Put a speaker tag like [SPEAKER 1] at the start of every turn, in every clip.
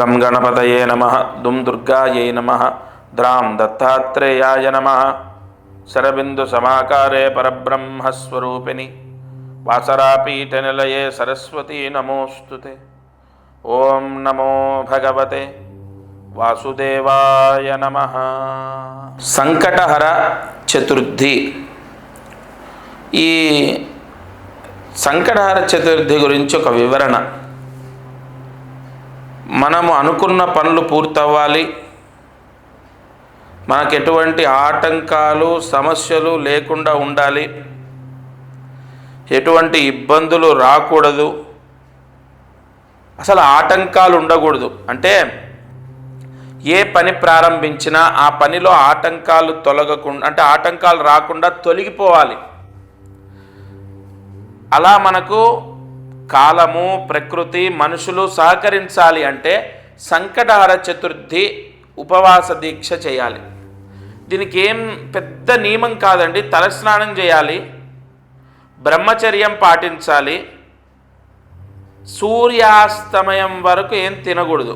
[SPEAKER 1] గం గణపతయే నమ దుం దుర్గాయై నమ ద్రాం దత్తాత్రేయాయ నమ శరబిందు సమాకారే పరబ్రహ్మస్వరూపిణి వాసరాపీఠ నిలయే సరస్వతీ నమోస్తుతే ఓం నమో భగవతే వాసుదేవాయ నమ సంకటహర చతుర్థి ఈ సంకటహర చతుర్థి గురించి ఒక వివరణ మనము అనుకున్న పనులు పూర్తవ్వాలి. మనకు ఎటువంటి ఆటంకాలు సమస్యలు లేకుండా ఉండాలి. ఎటువంటి ఇబ్బందులు రాకూడదు. అసలు ఆటంకాలు ఉండకూడదు. అంటే ఏ పని ప్రారంభించినా ఆ పనిలో ఆటంకాలు తొలగకుండా అంటే ఆటంకాలు రాకుండా తొలగిపోవాలి. అలా మనకు కాలము ప్రకృతి మనుషులు సహకరించాలి అంటే సంకటహర చతుర్థి ఉపవాస దీక్ష చేయాలి. దీనికి ఏం పెద్ద నియమం కాదండి. తలస్నానం చేయాలి. బ్రహ్మచర్యం పాటించాలి. సూర్యాస్తమయం వరకు ఏం తినకూడదు.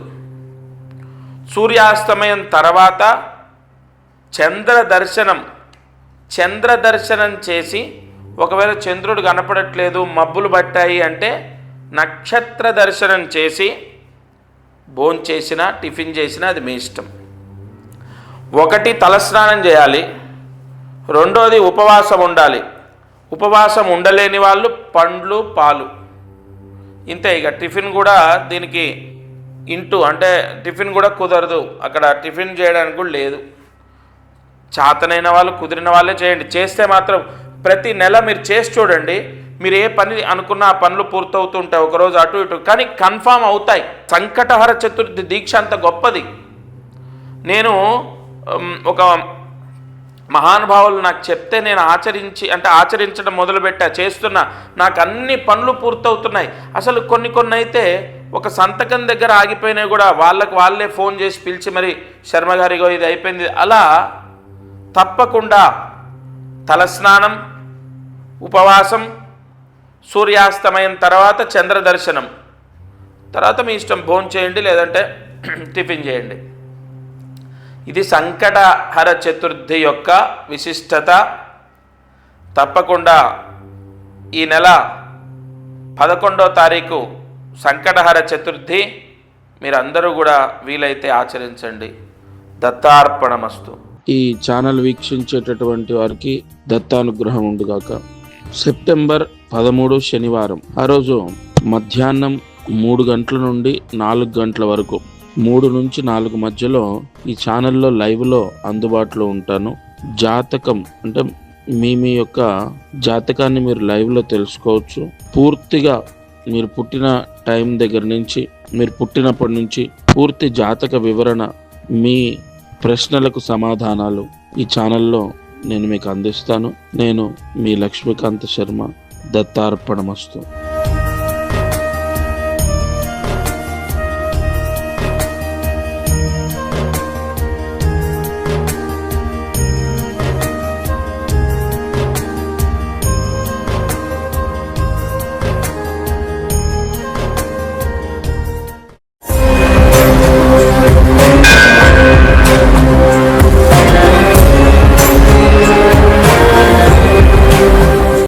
[SPEAKER 1] సూర్యాస్తమయం తర్వాత చంద్ర దర్శనం చంద్ర దర్శనం చేసి ఒకవేళ చంద్రుడు కనపడట్లేదు మబ్బులు పట్టాయి అంటే నక్షత్ర దర్శనం చేసి భోన్ చేసినా టిఫిన్ చేసినా అది మీ ఇష్టం. ఒకటి తలస్నానం చేయాలి. రెండోది ఉపవాసం ఉండాలి. ఉపవాసం ఉండలేని వాళ్ళు పండ్లు పాలు. ఇంతే ఇక టిఫిన్ కూడా దీనికి ఇంటూ అంటే టిఫిన్ కూడా కుదరదు. అక్కడ టిఫిన్ చేయడానికి కూడా లేదు. చాతనైన వాళ్ళు కుదిరిన వాళ్ళే చేయండి. చేస్తే మాత్రం ప్రతి నెల మీరు చేసి చూడండి. మీరు ఏ పని అనుకున్న ఆ పనులు పూర్తవుతుంటాయి ఒకరోజు అటు ఇటు. కానీ కన్ఫామ్ అవుతాయి. సంకటహర చతుర్థి దీక్ష అంత గొప్పది. నేను ఒక మహానుభావులు నాకు చెప్తే నేను ఆచరించి అంటే ఆచరించడం మొదలుపెట్టా చేస్తున్నా. నాకు అన్ని పనులు పూర్తవుతున్నాయి. అసలు కొన్ని కొన్ని అయితే ఒక సంతకం దగ్గర ఆగిపోయినా కూడా. వాళ్ళకు వాళ్ళే ఫోన్ చేసి పిలిచి మరి శర్మగారిగో ఇది అయిపోయింది. అలా తప్పకుండా తలస్నానం ఉపవాసం సూర్యాస్తమయం తర్వాత చంద్ర దర్శనం. తర్వాత మీ ఇష్టం భోజనం చేయండి లేదంటే టిఫిన్ చేయండి. ఇది సంకటహర చతుర్థి యొక్క విశిష్టత. తప్పకుండా ఈ నెల పదకొండో తారీఖు సంకటహర చతుర్థి. మీరందరూ కూడా వీలైతే ఆచరించండి. దత్తార్పణమస్తు.
[SPEAKER 2] ఈ ఛానల్ వీక్షించేటటువంటి వారికి దత్తానుగ్రహం ఉండుగాక. సెప్టెంబర్ పదమూడు శనివారం. ఆ రోజు మధ్యాహ్నం మూడు గంటల నుండి నాలుగు గంటల వరకు. మూడు నుంచి నాలుగు మధ్యలో ఈ ఛానల్లో లైవ్లో అందుబాటులో ఉంటాను. జాతకం అంటే మీ మీ యొక్క జాతకాన్ని మీరు లైవ్లో తెలుసుకోవచ్చు. పూర్తిగా మీరు పుట్టిన టైం దగ్గర నుంచి మీరు పుట్టినప్పటి నుంచి పూర్తి జాతక వివరణ మీ ప్రశ్నలకు సమాధానాలు ఈ ఛానల్లో నేను మీకు అందిస్తాను. నేను మీ లక్ష్మీకాంత్ శర్మ దత్తార్పణమస్తు.